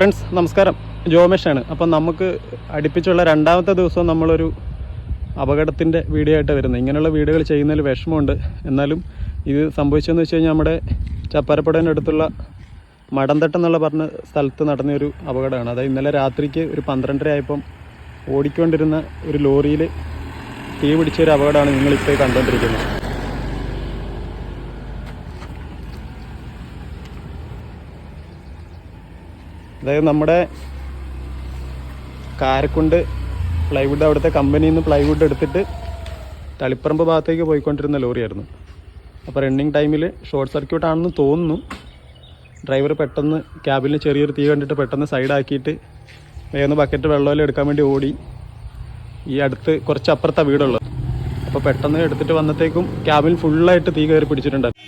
Friends നമസ്കാരം. ജോമേഷാണ്. അപ്പം നമുക്ക് അടുപ്പിച്ചുള്ള രണ്ടാമത്തെ ദിവസം നമ്മളൊരു അപകടത്തിന്റെ വീഡിയോ ആയിട്ട് വരുന്നത്. ഇങ്ങനെയുള്ള വീഡിയോകൾ ചെയ്യുന്നതിൽ വിഷമമുണ്ട്. എന്നാലും ഇത് സംഭവിച്ചതെന്ന് വെച്ച് കഴിഞ്ഞാൽ നമ്മുടെ ചപ്പാരപ്പുഴേന്റെ അടുത്തുള്ള മടന്തട്ടം എന്നുള്ള പറഞ്ഞ സ്ഥലത്ത് നടന്ന ഒരു അപകടമാണ്. അതായത് ഇന്നലെ രാത്രിക്ക് ഒരു പന്ത്രണ്ടര ആയപ്പം ഓടിക്കൊണ്ടിരുന്ന ഒരു ലോറിയിൽ തീ പിടിച്ച ഒരു അപകടമാണ് നിങ്ങളിപ്പോൾ കണ്ടുകൊണ്ടിരിക്കുന്നത്. അതായത് നമ്മുടെ കാരക്കുണ്ട് പ്ലൈവുഡ് അവിടുത്തെ കമ്പനിയിൽ നിന്ന് പ്ലൈവുഡ് എടുത്തിട്ട് തളിപ്പറമ്പ് ഭാഗത്തേക്ക് പോയിക്കൊണ്ടിരുന്ന ലോറിയായിരുന്നു. അപ്പോൾ റണ്ണിങ് ടൈമിൽ ഷോർട്ട് സർക്യൂട്ട് ആണെന്ന് തോന്നുന്നു. ഡ്രൈവർ പെട്ടെന്ന് ക്യാബിന് ചെറിയൊരു തീ കണ്ടിട്ട് പെട്ടെന്ന് സൈഡാക്കിയിട്ട് വേഗം ബക്കറ്റ് വെള്ളമെല്ലാം എടുക്കാൻ വേണ്ടി ഓടി. ഈ അടുത്ത് കുറച്ച് അപ്പുറത്താണ് വീടുള്ളത്. അപ്പോൾ പെട്ടെന്ന് എടുത്തിട്ട് വന്നത്തേക്കും ക്യാബിൻ ഫുള്ളായിട്ട് തീ കയറി പിടിച്ചിട്ടുണ്ടായിരുന്നു.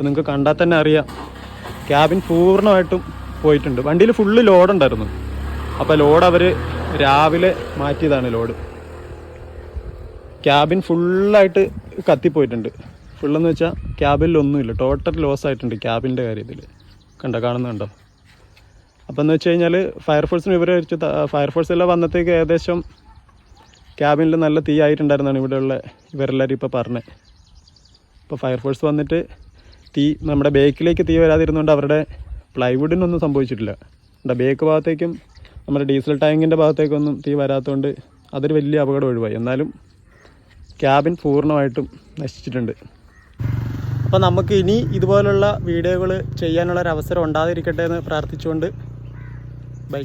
അപ്പോൾ നിങ്ങൾക്ക് കണ്ടാൽ തന്നെ അറിയാം. ക്യാബിൻ പൂർണമായിട്ടും പോയിട്ടുണ്ട്. വണ്ടിയിൽ ഫുള്ള് ലോഡുണ്ടായിരുന്നു അപ്പോൾ ലോഡ് അവർ രാവിലെ മാറ്റിയതാണ് ലോഡ് ക്യാബിൻ ഫുള്ളായിട്ട് കത്തിപ്പോയിട്ടുണ്ട്. ഫുള്ളെന്ന് വെച്ചാൽ ക്യാബിലൊന്നുമില്ല ടോട്ടൽ ലോസ് ആയിട്ടുണ്ട് ക്യാബിന്റെ കാര്യത്തിൽ കണ്ടോ കാണുന്നുണ്ടോ? അപ്പോൾ എന്ന് വെച്ച് കഴിഞ്ഞാൽ ഫയർഫോഴ്സിന് ഫയർഫോഴ്സ് എല്ലാം വന്നത്തേക്ക് ഏകദേശം ക്യാബിനിൽ നല്ല തീ ആയിട്ടുണ്ടായിരുന്നാണ് ഇവിടെയുള്ള ഇവരെല്ലാവരും ഇപ്പോൾ പറഞ്ഞത് ഇപ്പോൾ ഫയർഫോഴ്സ് വന്നിട്ട് തീ നമ്മുടെ ബേക്കിലേക്ക് തീ വരാതിരുന്നുകൊണ്ട് അവരുടെ പ്ലൈവുഡിനൊന്നും സംഭവിച്ചിട്ടില്ല. നമ്മുടെ ബേക്ക് ഭാഗത്തേക്കും നമ്മുടെ ഡീസൽ ടാങ്കിന്റെ ഭാഗത്തേക്കൊന്നും തീ വരാത്തതുകൊണ്ട് അതൊരു വലിയ അപകടം ഒഴിവായി. എന്നാലും ക്യാബിൻ പൂർണമായിട്ടും നശിച്ചിട്ടുണ്ട്. അപ്പോൾ നമുക്ക് ഇനി ഇതുപോലുള്ള വീഡിയോകൾ ചെയ്യാനുള്ളൊരവസരം ഉണ്ടാതിരിക്കട്ടെ എന്ന് പ്രാർത്ഥിച്ചുകൊണ്ട് ബൈ.